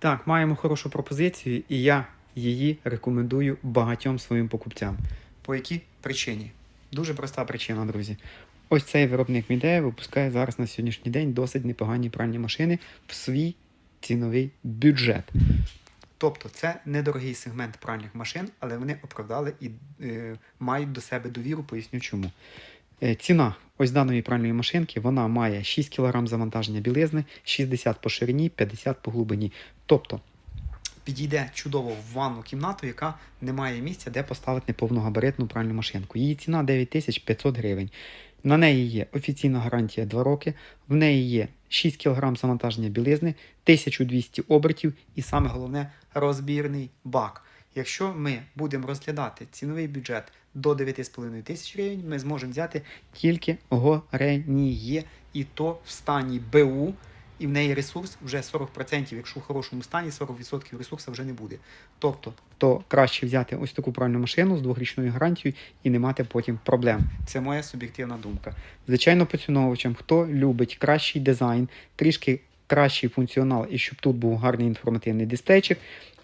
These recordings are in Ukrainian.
Так, маємо хорошу пропозицію, і я її рекомендую багатьом своїм покупцям. По якій причині? Дуже проста причина, друзі. Ось цей виробник Мідея випускає зараз на сьогоднішній день досить непогані пральні машини в свій ціновий бюджет. Тобто це недорогий сегмент пральних машин, але вони оправдали і е, мають до себе довіру, поясню чому. Е, Ціна ось даної пральної машинки вона має 6 кг завантаження білизни, 60 по ширині, 50 по глибині. Тобто підійде чудово в ванну кімнату, яка не має місця, де поставити неповногабаритну пральну машинку. Її ціна 9500 гривень. На неї є офіційна гарантія 2 роки, в неї є 6 кг завантаження білизни, 1200 обертів і саме головне розбірний бак. Якщо ми будемо розглядати ціновий бюджет до 9,5 тисяч гривень, ми зможемо взяти тільки гореніє, і то в стані БУ, і в неї ресурс вже 40%, якщо в хорошому стані 40% ресурсу вже не буде. Тобто, то краще взяти ось таку пральну машину з двохрічною гарантією і не мати потім проблем. Це моя суб'єктивна думка. Звичайно, поціновувачам, хто любить кращий дизайн, трішки кращий функціонал, і щоб тут був гарний інформативний дисплейчик,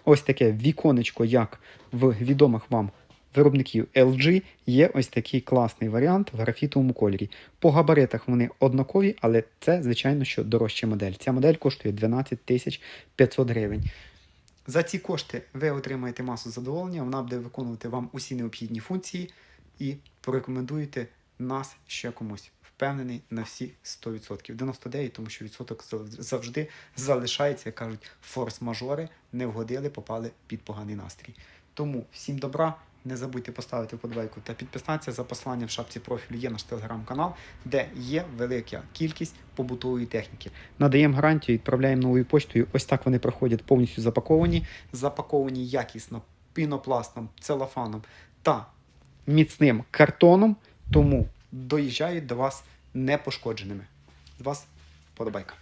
ось таке віконечко, як в відомих вам виробників LG, є ось такий класний варіант в графітовому кольорі. По габаритах вони однакові, але це, звичайно, що дорожча модель. Ця модель коштує 12 тисяч 500 гривень. За ці кошти ви отримаєте масу задоволення, вона буде виконувати вам усі необхідні функції і порекомендуєте нас ще комусь. Впевнений на всі 100%. 99, тому що відсоток завжди залишається, як кажуть, форс-мажори не вгодили, попали під поганий настрій. Тому всім добра. Не забудьте поставити вподобайку та підписатися за посиланням в шапці профілю є наш телеграм-канал, де є велика кількість побутової техніки. Надаємо гарантію, відправляємо новою поштою. Ось так вони проходять повністю запаковані, запаковані якісно пінопластом, целофаном та міцним картоном, тому доїжджають до вас непошкодженими. З вас вподобайка.